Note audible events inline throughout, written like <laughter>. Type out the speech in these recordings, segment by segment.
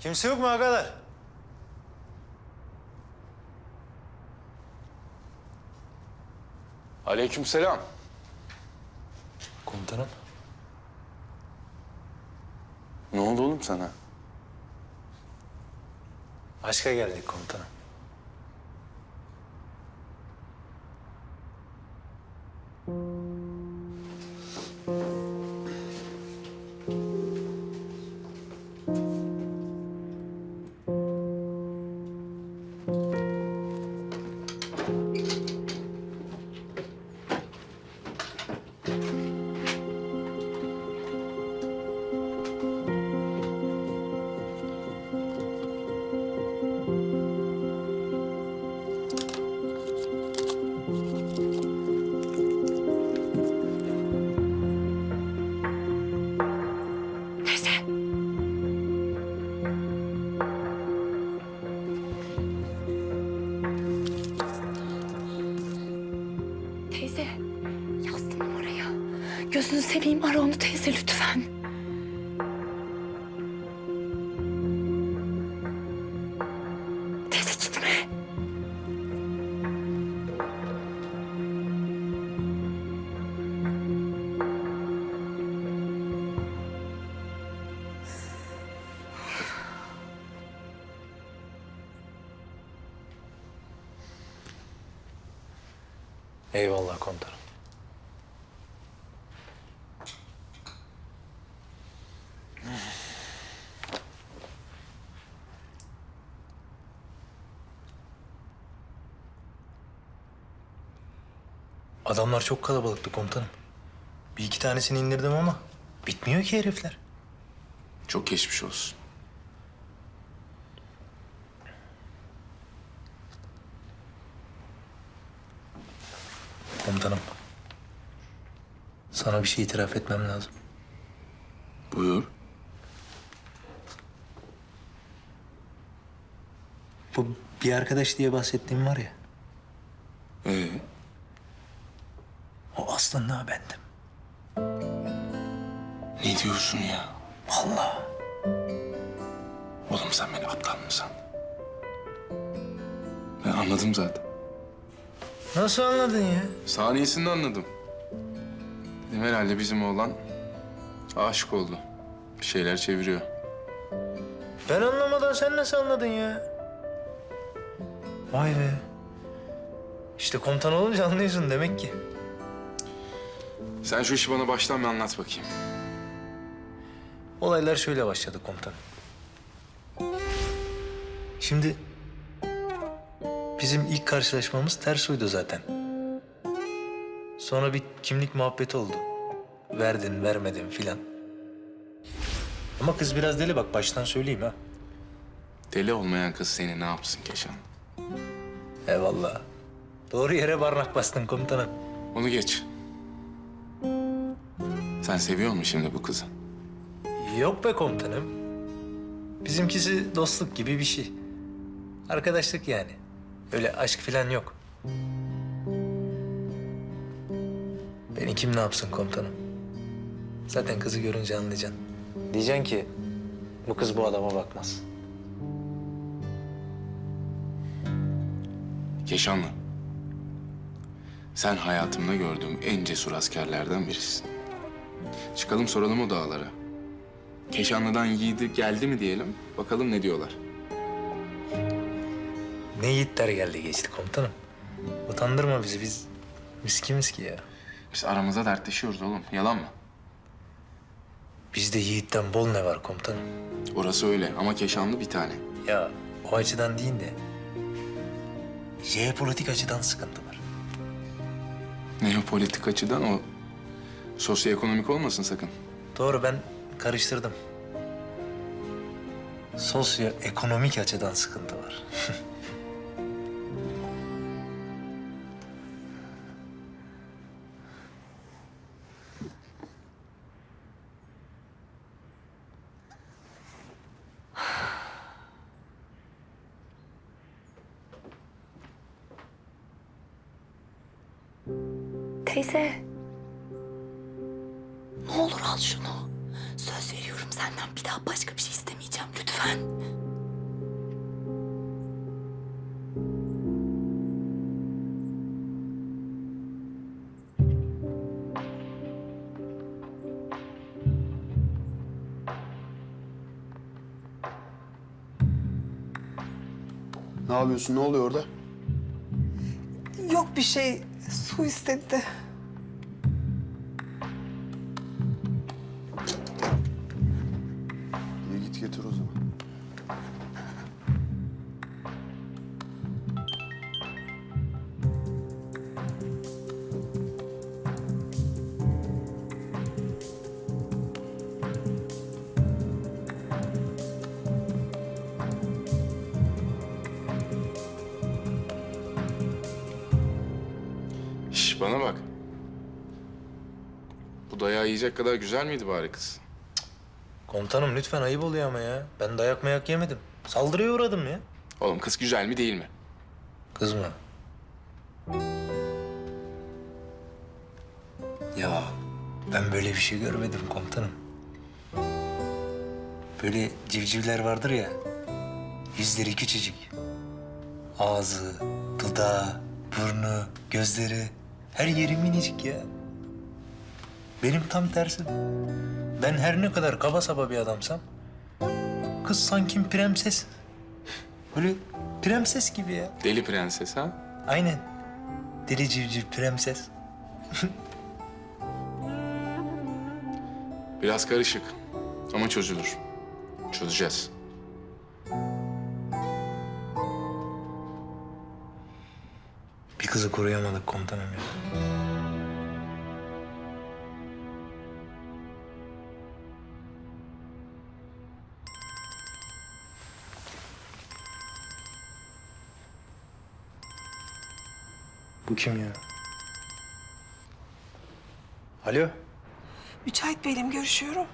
Kimse yok mu agalar? Aleykümselam. Komutanım. Ne oldu oğlum sana? Aşka geldik komutanım. Seveyim ara onu teyze lütfen. Adamlar çok kalabalıktı komutanım. Bir iki tanesini indirdim ama bitmiyor ki herifler. Çok geçmiş olsun. Komutanım. Sana bir şey itiraf etmem lazım. Buyur. Bu bir arkadaş diye bahsettiğim var ya. Aslında bendim. ne diyorsun ya? Vallahi. Oğlum sen beni aptal mı sandın? Ben anladım zaten. Nasıl anladın ya? Saniyesinde anladım. Dedim herhalde bizim oğlan aşık oldu. Bir şeyler çeviriyor. Ben anlamadan sen nasıl anladın ya? Vay be. İşte komutan olunca anlıyorsun demek ki. Sen şu işi bana baştan bir anlat bakayım. Olaylar şöyle başladı komutan. Şimdi bizim ilk karşılaşmamız ters uydu zaten. Sonra bir kimlik muhabbeti oldu. Verdin, vermedin filan. Ama kız biraz deli bak baştan söyleyeyim ha. Deli olmayan kız seni ne yapsın Keşan? Eyvallah. Doğru yere barnak bastın komutanım. Onu geç. Sen seviyor musun şimdi bu kızı? Yok be komutanım. Bizimkisi dostluk gibi bir şey. Arkadaşlık yani. Öyle aşk falan yok. Beni kim ne yapsın komutanım? Zaten kızı görünce anlayacaksın. Diyeceksin ki bu kız bu adama bakmaz. Keşanlı. Sen hayatımda gördüğüm en cesur askerlerden birisin. Çıkalım soralım o dağlara. Keşanlı'dan yiğidi geldi mi diyelim. Bakalım ne diyorlar. Ne yiğitler geldi geçti komutanım. Utandırma bizi biz miskimiz ki ya. Biz aramızda dertleşiyoruz oğlum. Yalan mı? Bizde yiğitten bol ne var komutanım? Orası öyle ama Keşanlı bir tane. Ya o açıdan değil de jeopolitik açıdan sıkıntı var. Neopolitik açıdan o sosyoekonomik olmasın sakın. Doğru ben karıştırdım. Sosyoekonomik açıdan sıkıntı var. Teyze. Yapıyorsun? Ne oluyor orada? Yok bir şey. Su istedi de. İyi git getir o zaman. Yiyecek kadar güzel miydi bari kız? Komutanım lütfen ayıp oluyor ama ya. Ben dayak mayak yemedim. Saldırıya uğradım ya. Oğlum kız güzel mi değil mi? Kız mı? Ya ben böyle bir şey görmedim komutanım. Böyle civcivler vardır ya. Yüzleri küçücük. Ağzı, dudağı, burnu, gözleri. Her yeri minicik ya. Benim tam tersi. Ben her ne kadar kaba saba bir adamsam... ...kız sanki prenses. Böyle prenses gibi ya. Deli prenses ha? Aynen. Deli civciv prenses. <laughs> Biraz karışık ama çözülür. Çözeceğiz. Bir kızı koruyamadık komutanım ya. Bu kim ya? Alo? Mücahit Bey'le mi görüşüyorum?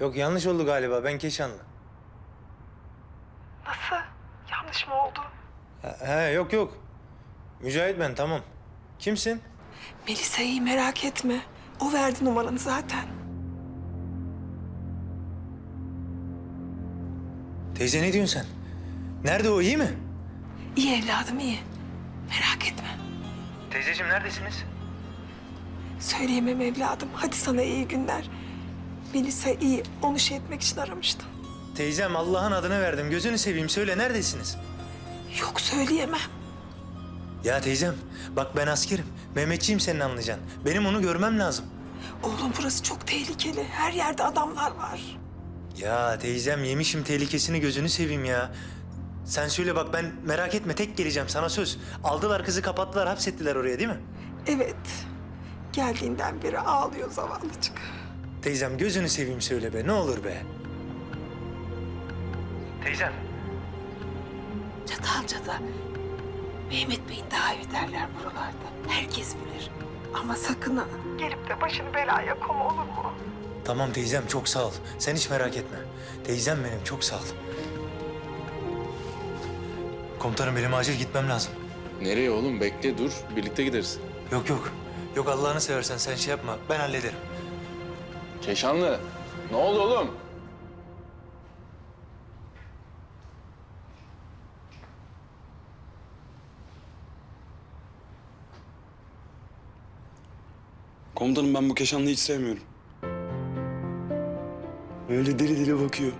Yok yanlış oldu galiba. Ben Keşanlı. Nasıl? Yanlış mı oldu? He yok yok. Mücahit ben tamam. Kimsin? Melisa'yı merak etme. O verdi numaranı zaten. Teyze ne diyorsun sen? Nerede o iyi mi? İyi evladım iyi. Merak etme. Teyzeciğim neredesiniz? Söyleyemem evladım. Hadi sana iyi günler. Melisa iyi. Onu şey etmek için aramıştım. Teyzem Allah'ın adına verdim. Gözünü seveyim söyle neredesiniz? Yok söyleyemem. Ya teyzem bak ben askerim. Mehmetçiyim senin anlayacaksın. Benim onu görmem lazım. Oğlum burası çok tehlikeli. Her yerde adamlar var. Ya teyzem yemişim tehlikesini gözünü seveyim ya. Sen söyle bak ben merak etme tek geleceğim sana söz. Aldılar kızı kapattılar hapsettiler oraya değil mi? Evet. Geldiğinden beri ağlıyor zavallıcık. Teyzem gözünü seveyim söyle be ne olur be. Teyzem. Çatalca'da Mehmet Bey'in daha evi derler buralarda. Herkes bilir. Ama sakın ha. Gelip de başını belaya koma olur mu? Tamam teyzem çok sağ ol. Sen hiç merak etme. Teyzem benim çok sağ ol. Komutanım benim acil gitmem lazım. Nereye oğlum? Bekle dur. Birlikte gideriz. Yok yok. Yok Allah'ını seversen sen şey yapma. Ben hallederim. Keşanlı. Ne oldu oğlum? Komutanım ben bu Keşanlı'yı hiç sevmiyorum. Öyle deli deli bakıyor.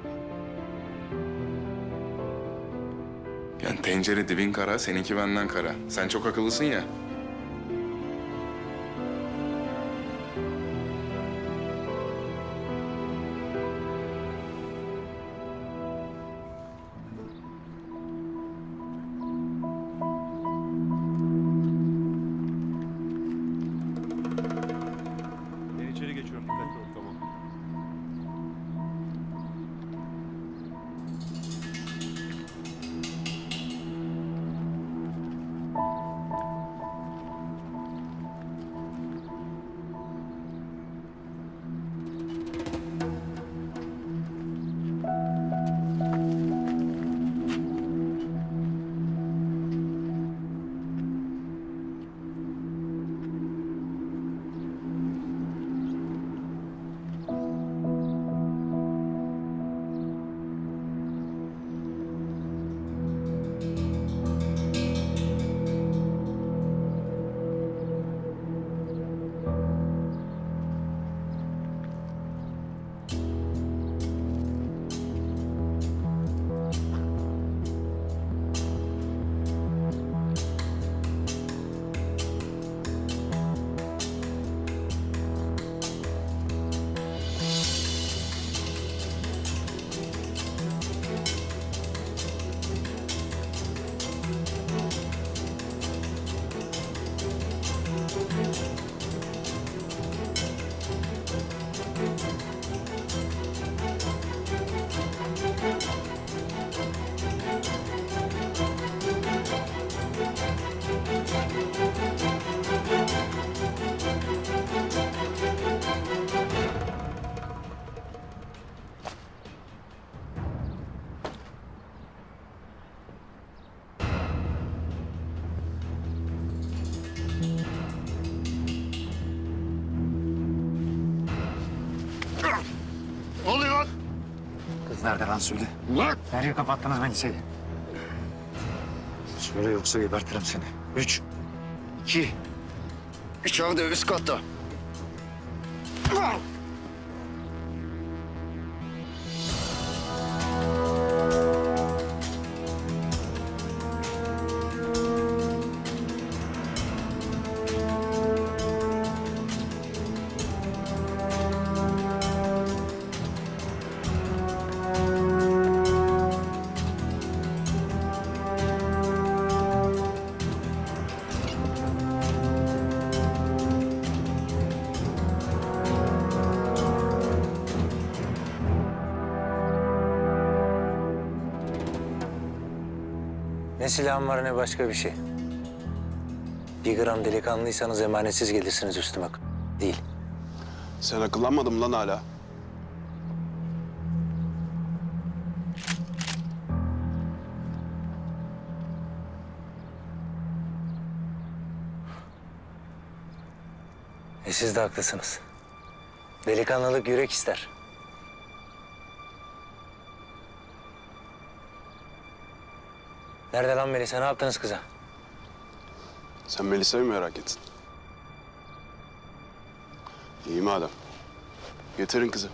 Yani tencere dibin kara, seninki benden kara. Sen çok akıllısın ya. Nerede lan söyle. Nereye kapattınız Melisa'yı? Söyle yoksa gebertirim seni. Üç, iki, üç abi üst katta. Ne silahım var ne başka bir şey. Bir gram delikanlıysanız emanetsiz gelirsiniz üstüme. Değil. Sen akıllanmadın mı lan hala? E siz de haklısınız. Delikanlılık yürek ister. Nerede lan Melisa? Ne yaptınız kıza? Sen Melisa'yı mı merak ettin? İyi madem. Getirin kızı.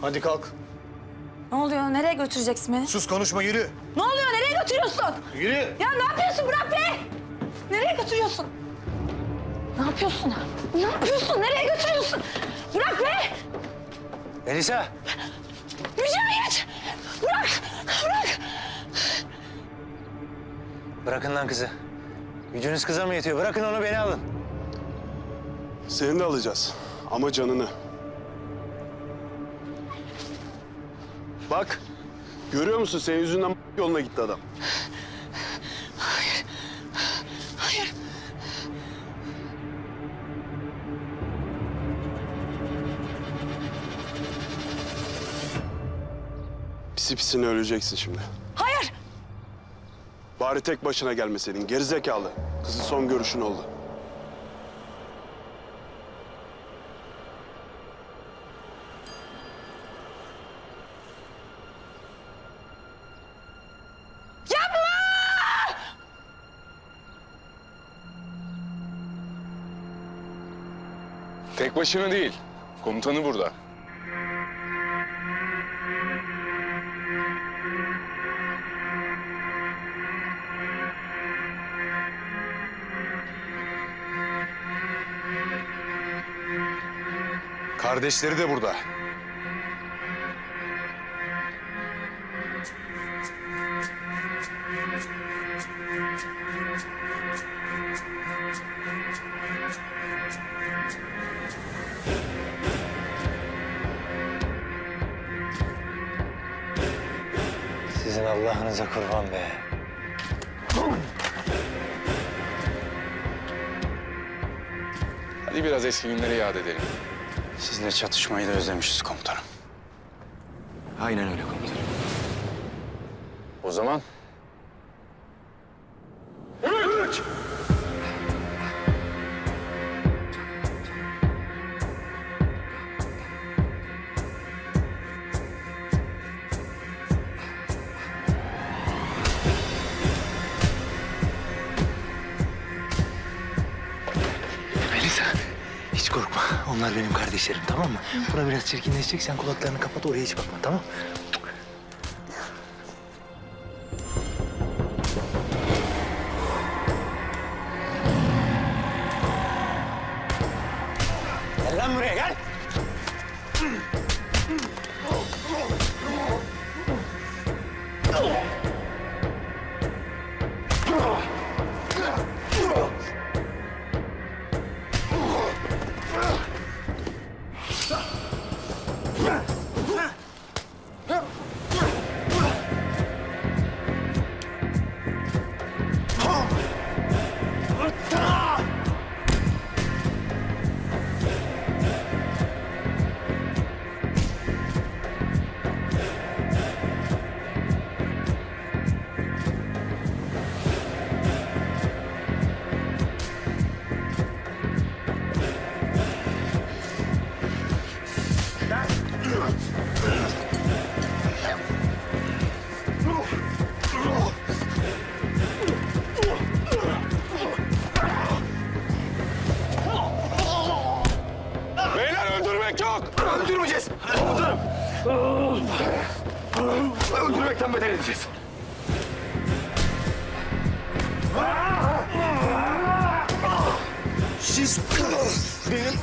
Hadi kalk. Ne oluyor? Nereye götüreceksin beni? Sus konuşma yürü. Ne oluyor? Nereye götürüyorsun? Yürü. Ya ne yapıyorsun? Bırak beni! Nereye götürüyorsun? Ne yapıyorsun? Ne yapıyorsun? Nereye götürüyorsun? Bırak beni! Melisa! Mücahit! Bırak! Bırak! Bırakın lan kızı. Gücünüz kıza mı yetiyor? Bırakın onu beni alın. Seni de alacağız. Ama canını. Bak. Görüyor musun? Senin yüzünden yoluna gitti adam. Pisi pisine öleceksin şimdi. Hayır! Bari tek başına gelmeseydin. Gerizekalı. Kızın son görüşün oldu. Tek başına değil. Komutanı burada. Kardeşleri de burada. Sizin Allah'ınıza kurban be. Hadi biraz eski günleri yad edelim. Sizinle çatışmayı da özlemişiz komutanım. Aynen öyle komutanım. O zaman tamam mı? Buna biraz çirkinleşecek. Sen kulaklarını kapat oraya hiç bakma tamam Gel lan buraya gel. Öldürmeyeceğiz. Komutanım. Öldürmekten beter edeceğiz. Siz benim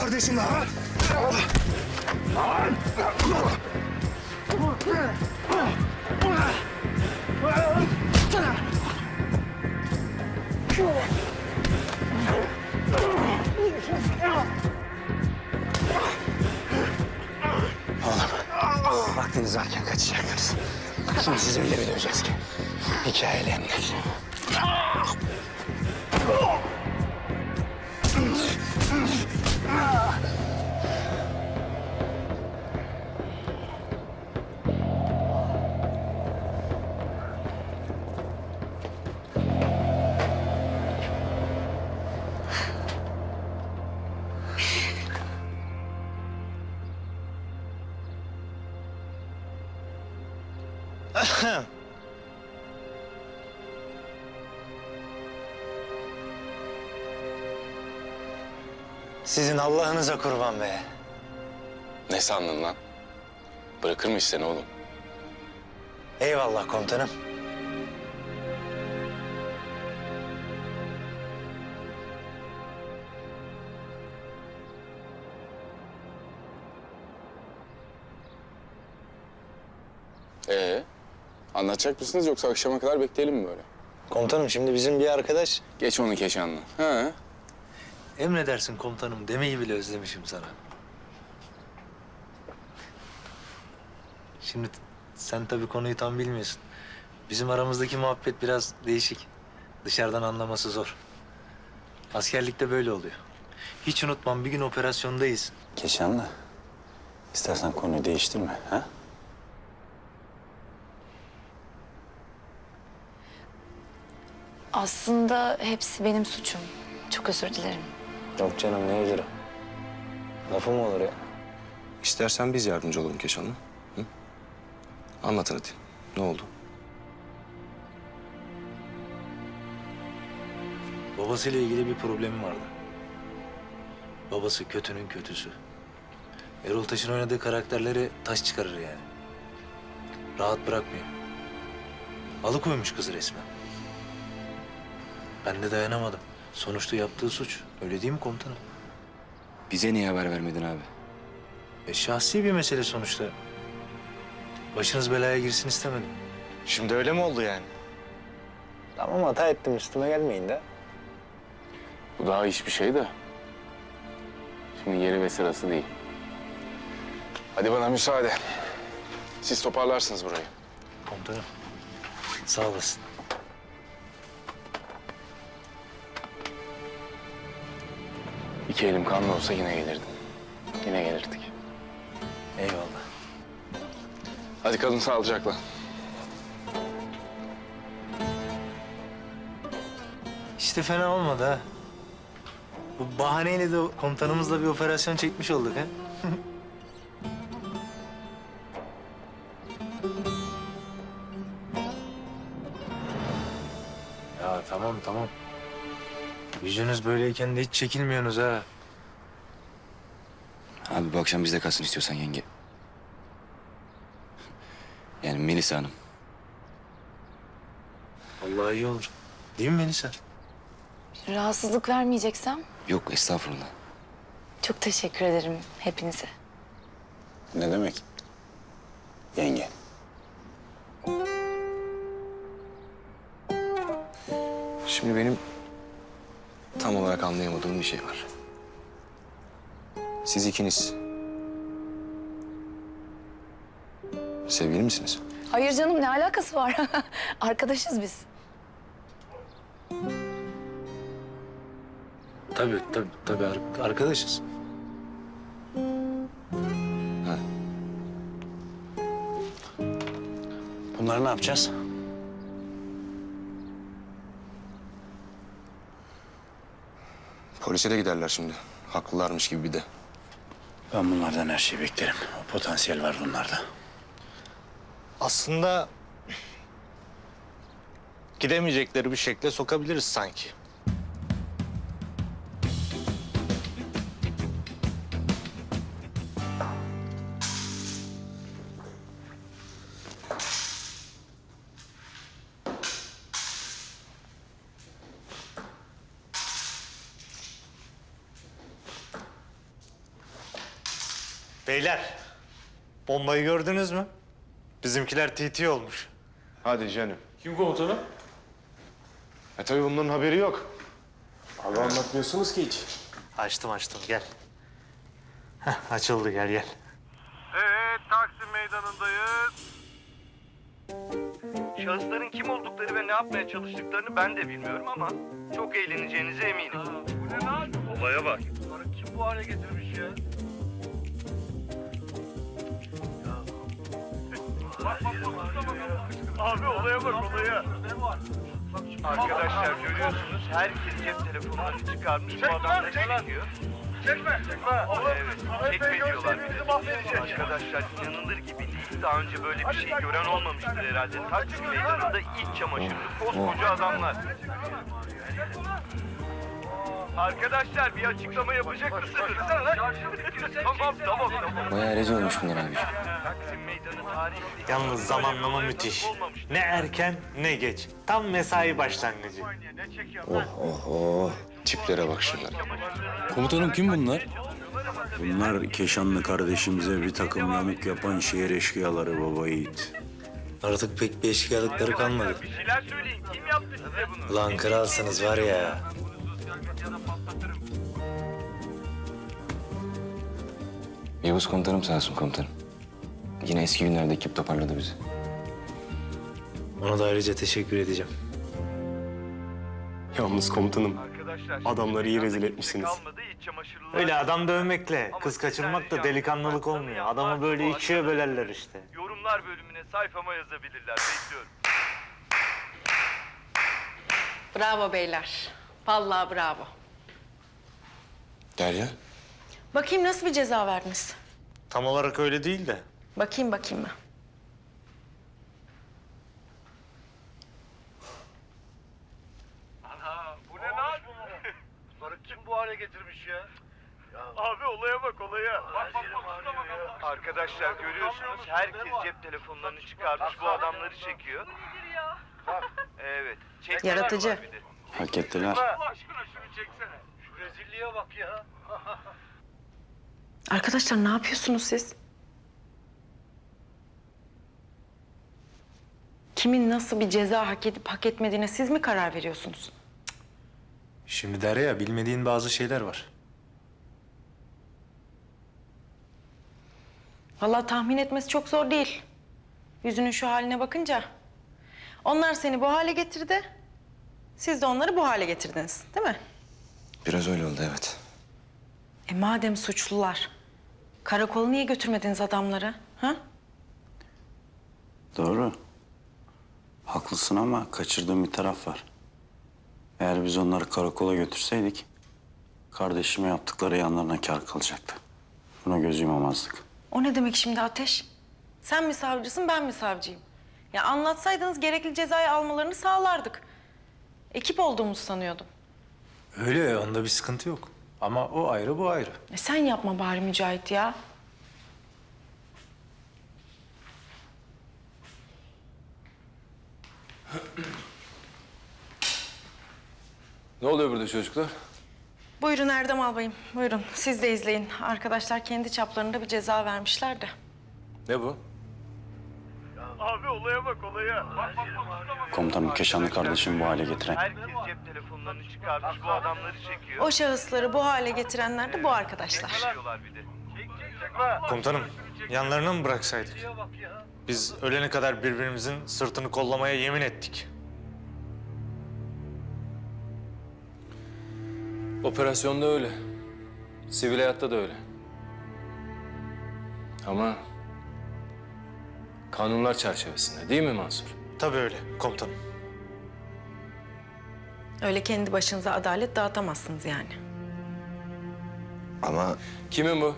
kardeşimle ha? Vaktiniz varken kaçacaktınız. Şimdi sizi öyle bir döveceğiz ki. Hikayeyle hem. Sizin Allah'ınıza kurban be. Ne sandın lan? Bırakır mıyız seni oğlum? Eyvallah komutanım. Anlatacak mısınız yoksa akşama kadar bekleyelim mi böyle? Komutanım şimdi bizim bir arkadaş... Geç onu Keşanlı. Ha? Emredersin komutanım demeyi bile özlemişim sana. Şimdi sen tabii konuyu tam bilmiyorsun. Bizim aramızdaki muhabbet biraz değişik. Dışarıdan anlaması zor. Askerlikte böyle oluyor. Hiç unutmam bir gün operasyondayız. Keşanlı. İstersen konuyu değiştirme. Ha? Aslında hepsi benim suçum. Çok özür dilerim. Yok canım ne özürü. Lafı mı olur ya? İstersen biz yardımcı olalım Keşanlı. Hı? Anlat hadi. Ne oldu? Babasıyla ilgili bir problemi vardı. Babası kötünün kötüsü. Erol Taş'ın oynadığı karakterleri taş çıkarır yani. Rahat bırakmıyor. Alıkoymuş kızı resmen. Ben de dayanamadım. Sonuçta yaptığı suç. Öyle değil mi komutanım? Bize niye haber vermedin abi? E, şahsi bir mesele sonuçta. Başınız belaya girsin istemedim. Şimdi öyle mi oldu yani? Tamam hata ettim üstüme gelmeyin de. Bu daha hiçbir şey de. Şimdi yeri ve sırası değil. Hadi bana müsaade. Siz toparlarsınız burayı. Komutanım sağ olasın. İki elim kanlı olsa yine gelirdim. Yine gelirdik. Eyvallah. Hadi kalın sağlıcakla. İşte fena olmadı ha. Bu bahaneyle de komutanımızla bir operasyon çekmiş olduk ha. <laughs> ya tamam tamam. Yüzünüz böyleyken de hiç çekilmiyorsunuz ha. Abi bu akşam bizde kalsın istiyorsan yenge. Yani Melisa Hanım. Vallahi iyi olur. Değil mi Melisa? Rahatsızlık vermeyeceksem Yok estağfurullah. çok teşekkür ederim hepinize. Ne demek? Yenge. Şimdi benim tam olarak anlayamadığım bir şey var. Siz ikiniz sevgili misiniz? Hayır canım ne alakası var? <laughs> Arkadaşız biz. Tabii tabii tabii ar- arkadaşız. Bunları ne yapacağız? Polise de giderler şimdi. Haklılarmış gibi bir de. Ben bunlardan her şeyi beklerim. O potansiyel var bunlarda. Aslında gidemeyecekleri bir şekle sokabiliriz sanki. Bombayı gördünüz mü? Bizimkiler TT olmuş. Hadi canım. Kim komutanım? E tabii bunların haberi yok. Abi anlatmıyorsunuz ki hiç. Açtım açtım gel. Heh, açıldı gel gel. Evet, Taksim Meydanı'ndayız. Şahısların kim oldukları ve ne yapmaya çalıştıklarını ben de bilmiyorum ama çok eğleneceğinize eminim. Bu ne lan? Olaya bak. Kim bu hale getirmiş ya? Bak bak bak, Abi olaya bak olaya. Arkadaşlar görüyorsunuz herkes cep telefonlarını çıkarmış bu adamları çekiyor. Çekme, çekme. Evet, çekme diyorlar. Arkadaşlar inanılır gibi değil. Daha önce böyle bir şey gören olmamıştır herhalde. Taksim meydanında iç çamaşırlı koskoca adamlar. Arkadaşlar bir açıklama yapacak mısınız? tamam tamam tamam. Bayağı rezil olmuş bunlar abi. Yalnız zamanlama müthiş. Ne erken ne geç. Tam mesai başlangıcı. Oh oh oh. Tiplere bak şunlara. Komutanım kim bunlar? Bunlar Keşanlı kardeşimize bir takım yamuk yapan şehir eşkıyaları baba yiğit. Artık pek bir eşkıyalıkları kalmadı. Bir şeyler söyleyin. Kim yaptı size bunu? Ulan kralsınız var ya. Yavuz komutanım sağ olsun komutanım. Yine eski günlerde ekip toparladı bizi. Ona da ayrıca teşekkür edeceğim. Yalnız komutanım Adamları iyi rezil etmişsiniz. Çamaşırlılar. Öyle adam dövmekle, kız kaçırmak da delikanlılık olmuyor. Adamı böyle ikiye bölerler işte. Yorumlar bölümüne sayfama yazabilirler. Bekliyorum. Bravo beyler. Vallahi bravo. Derya. Bakayım nasıl bir ceza verdiniz? Tam olarak öyle değil de. Bakayım bakayım ben. Bu ne lan? Bunları kim bu hale getirmiş ya? Abi olaya bak olaya. Bak bak bak. Arkadaşlar görüyorsunuz herkes cep telefonlarını çıkarmış bu adamları çekiyor. Evet. çekmeler Yaratıcı. var bir de. Hak ettiler. Allah aşkına şunu çeksene. Şu rezilliğe bak ya. <laughs> Arkadaşlar ne yapıyorsunuz siz? Kimin nasıl bir ceza hak edip hak etmediğine siz mi karar veriyorsunuz? Şimdi Derya bilmediğin bazı şeyler var. Vallahi tahmin etmesi çok zor değil. Yüzünün şu haline bakınca. Onlar seni bu hale getirdi. Siz de onları bu hale getirdiniz, değil mi? Biraz öyle oldu evet. E madem suçlular, karakola niye götürmediniz adamları? Ha? Doğru. Haklısın ama kaçırdığım bir taraf var. Eğer biz onları karakola götürseydik... ...kardeşime yaptıkları yanlarına kar kalacaktı. Buna göz yumamazdık. O ne demek şimdi Ateş? Sen mi savcısın, ben mi savcıyım? Ya anlatsaydınız gerekli cezayı almalarını sağlardık. Ekip olduğumuzu sanıyordum. Öyle onda bir sıkıntı yok. Ama o ayrı bu ayrı. E sen yapma bari Mücahit ya. Ne oluyor burada çocuklar? Buyurun Erdem albayım, buyurun. Siz de izleyin. Arkadaşlar kendi çaplarında bir ceza vermişler de. Ne bu? Abi olaya bak olaya. Bak bak bak. Komutanım Keşanlı kardeşimi bu hale getiren... Herkes cep telefonlarını çıkarmış bu adamları çekiyor. O şahısları bu hale getirenler de bu arkadaşlar. Çek çekme. Komutanım, yanlarına mı bıraksaydık? Biz ölene kadar birbirimizin sırtını kollamaya yemin ettik. Operasyonda öyle. Sivil hayatta da öyle. Ama kanunlar çerçevesinde değil mi Mansur? Tabii öyle komutanım. Öyle kendi başınıza adalet dağıtamazsınız yani. Ama Kimin bu?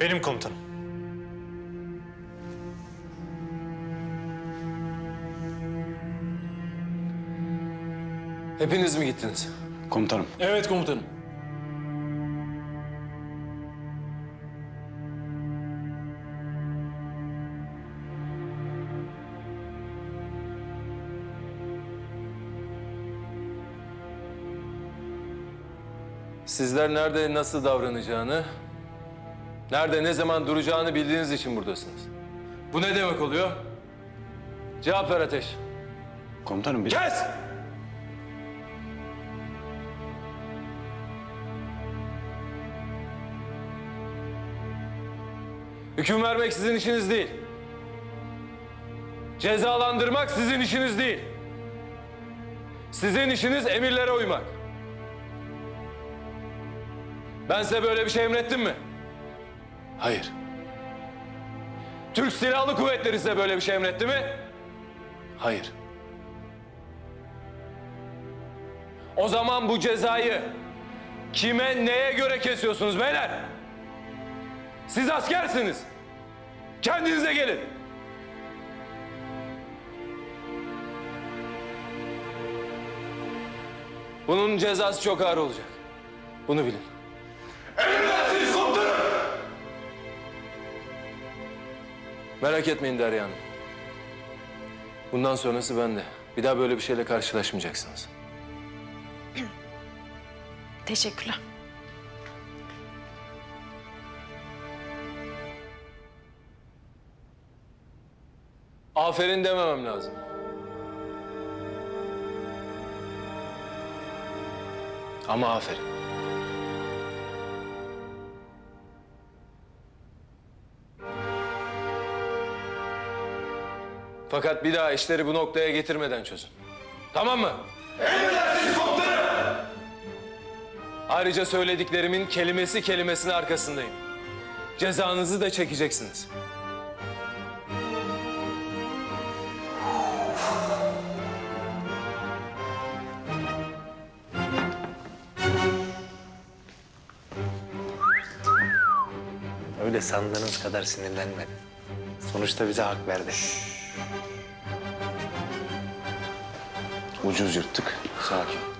Benim komutanım. Hepiniz mi gittiniz? Komutanım. Evet komutanım. Sizler nerede nasıl davranacağını Nerede, ne zaman duracağını bildiğiniz için buradasınız. Bu ne demek oluyor? Cevap ver Ateş. Komutanım bir... Kes! Hüküm vermek sizin işiniz değil. Cezalandırmak sizin işiniz değil. Sizin işiniz emirlere uymak. Ben size böyle bir şey emrettim mi? Hayır. Türk Silahlı Kuvvetleri size böyle bir şey emretti mi? Hayır. O zaman bu cezayı kime, neye göre kesiyorsunuz beyler? Siz askersiniz. Kendinize gelin. Bunun cezası çok ağır olacak. Bunu bilin. Merak etmeyin Derya Hanım. Bundan sonrası bende. Bir daha böyle bir şeyle karşılaşmayacaksınız. <clears throat> Teşekkürler. Aferin dememem lazım. Ama aferin. Fakat bir daha işleri bu noktaya getirmeden çözün. Tamam mı? Emredersiniz komutanım! Ayrıca söylediklerimin kelimesi kelimesine arkasındayım. Cezanızı da çekeceksiniz. Öyle sandığınız kadar sinirlenmedi. Sonuçta bize hak verdi. Ucuz yırttık. Sakin.